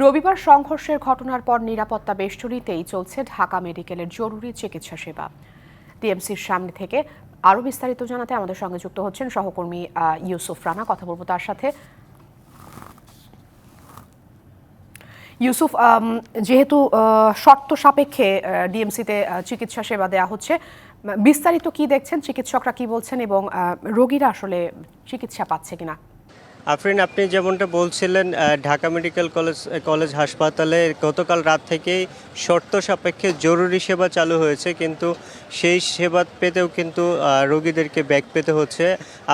রবিবার সংঘর্ষের ঘটনার পর নিরাপত্তা বেষ্টনীতেই চলছে ঢাকা মেডিকেলের জরুরি চিকিৎসা সেবা। ডিএমসির সামনে থেকে আরও বিস্তারিত জানাতে আমাদের সঙ্গে যুক্ত হচ্ছেন সহকর্মী ইউসুফ রানা। কথা বলব তার সাথে। ইউসুফ যেহেতু শর্ত সাপেক্ষে ডিএমসিতে চিকিৎসা সেবা দেওয়া হচ্ছে বিস্তারিত কি দেখছেন, চিকিৎসকরা কি বলছেন এবং রোগীরা আসলে চিকিৎসা পাচ্ছে কিনা? আফরিন, আপনি যেমনটা বলছিলেন ঢাকা মেডিকেল কলেজ কলেজ হাসপাতালে গতকাল রাত থেকেই শর্ত সাপেক্ষে জরুরি সেবা চালু হয়েছে, কিন্তু সেই সেবা পেতেও কিন্তু রোগীদেরকে ব্যাক পেতে হচ্ছে।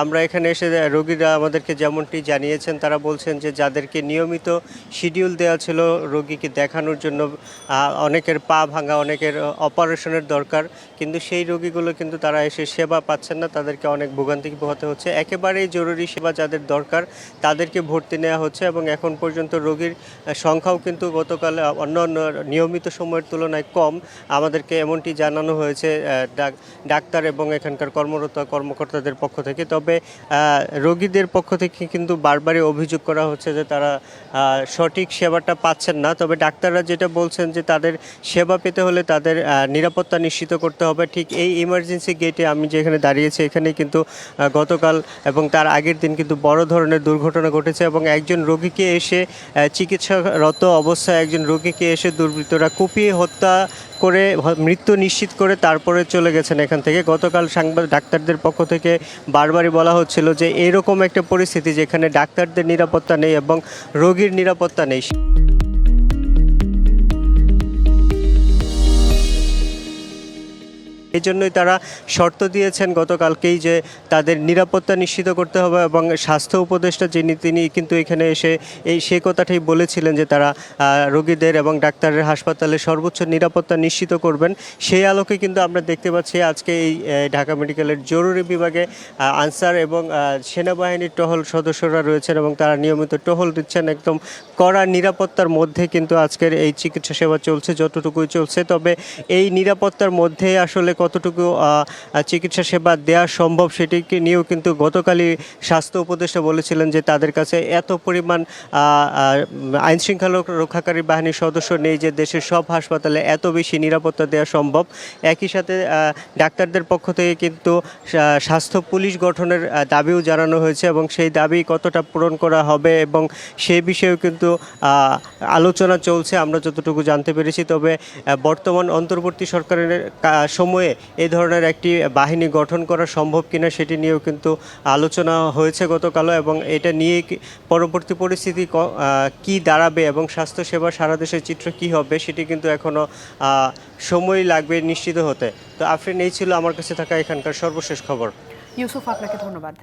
আমরা এখানে এসে রোগীরা আমাদেরকে যেমনটি জানিয়েছেন, তারা বলছেন যে যাদেরকে নিয়মিত শিডিউল দেওয়া ছিল রোগীকে দেখানোর জন্য অনেকের পা ভাঙা, অনেকের অপারেশনের দরকার, কিন্তু সেই রোগীগুলো কিন্তু তারা এসে সেবা পাচ্ছেন না, তাদেরকে অনেক ভোগান্তি পোহাতে হচ্ছে। একেবারেই জরুরি সেবা যাদের দরকার তাদেরকে ভর্তি নেওয়া হচ্ছে এবং এখন পর্যন্ত রোগীর সংখ্যাও কিন্তু গতকাল অন্য অন্য নিয়মিত সময়ের তুলনায় কম। আমাদেরকে এমনটি জানানো হয়েছে ডাক্তার এবং এখানকার কর্মরত কর্মকর্তাদের পক্ষ থেকে। তবে রোগীদের পক্ষ থেকে কিন্তু বারবারই অভিযোগ করা হচ্ছে যে তারা সঠিক সেবাটা পাচ্ছেন না। তবে ডাক্তাররা যেটা বলছেন যে তাদের সেবা পেতে হলে তাদের নিরাপত্তা নিশ্চিত করতে হবে। ঠিক এই ইমার্জেন্সি গেটে আমি যেখানে দাঁড়িয়েছি এখানে কিন্তু গতকাল এবং তার আগের দিন কিন্তু বড় ধরনের দুর্ঘটনা ঘটেছে এবং একজন রোগীকে এসে চিকিৎসারত অবস্থায় একজন রোগীকে এসে দুর্বৃত্তরা কুপিয়ে হত্যা করে মৃত্যু নিশ্চিত করে তারপরে চলে গেছেন এখান থেকে। গতকাল সাংবাদিক ডাক্তারদের পক্ষ থেকে বারবারই বলা হচ্ছিল যে এরকম একটা পরিস্থিতি যেখানে ডাক্তারদের নিরাপত্তা নেই এবং রোগীর নিরাপত্তা নেই। এই জন্যই তারা শর্ত দিয়েছেন গতকালকেই যে তাদের নিরাপত্তা নিশ্চিত করতে হবে এবং স্বাস্থ্য উপদেষ্টা যিনি, তিনি কিন্তু এখানে এসে এই, সে কথাটাই বলেছিলেন যে তারা রোগীদের এবং ডাক্তারের হাসপাতালে সর্বোচ্চ নিরাপত্তা নিশ্চিত করবেন। সেই আলোকে কিন্তু আমরা দেখতে পাচ্ছি আজকে এই ঢাকা মেডিকেলের জরুরি বিভাগে আনসার এবং সেনাবাহিনীর টহল সদস্যরা রয়েছেন এবং তারা নিয়মিত টহল দিচ্ছেন একদম কড়া নিরাপত্তার মধ্যে কিন্তু আজকের এই চিকিৎসা সেবা চলছে, যতটুকুই চলছে। তবে এই নিরাপত্তার মধ্যে আসলে কতটুকু চিকিৎসা সেবা দেওয়া সম্ভব সেটিকে নিয়েও কিন্তু গতকালই স্বাস্থ্য উপদেষ্টা বলেছিলেন যে তাদের কাছে এত পরিমাণ আইন শৃঙ্খলা রক্ষাকারী বাহিনীর সদস্য নেই যে দেশের সব হাসপাতালে এত বেশি নিরাপত্তা দেওয়া সম্ভব। একই সাথে ডাক্তারদের পক্ষ থেকে কিন্তু স্বাস্থ্য পুলিশ গঠনের দাবিও জানানো হয়েছে এবং সেই দাবি কতটা পূরণ করা হবে এবং সেই বিষয়েও কিন্তু আলোচনা চলছে। আমরা যতটুকু জানতে পেরেছি। তবে বর্তমান অন্তর্বর্তী সরকারের সময়ে এই ধরনের একটি বাহিনী গঠন করা সম্ভব কিনা সেটি নিয়েও কিন্তু আলোচনা হয়েছে গতকালও এবং এটা নিয়ে পরবর্তী পরিস্থিতি কি দাঁড়াবে এবং স্বাস্থ্যসেবা সারা দেশের চিত্র কি হবে সেটি কিন্তু এখনও সময় লাগবে নিশ্চিত হতে। তো আফরিন, এই ছিল আমার কাছে থাকা এখানকার সর্বশেষ খবর। ইউসুফ, আপনাকে ধন্যবাদ।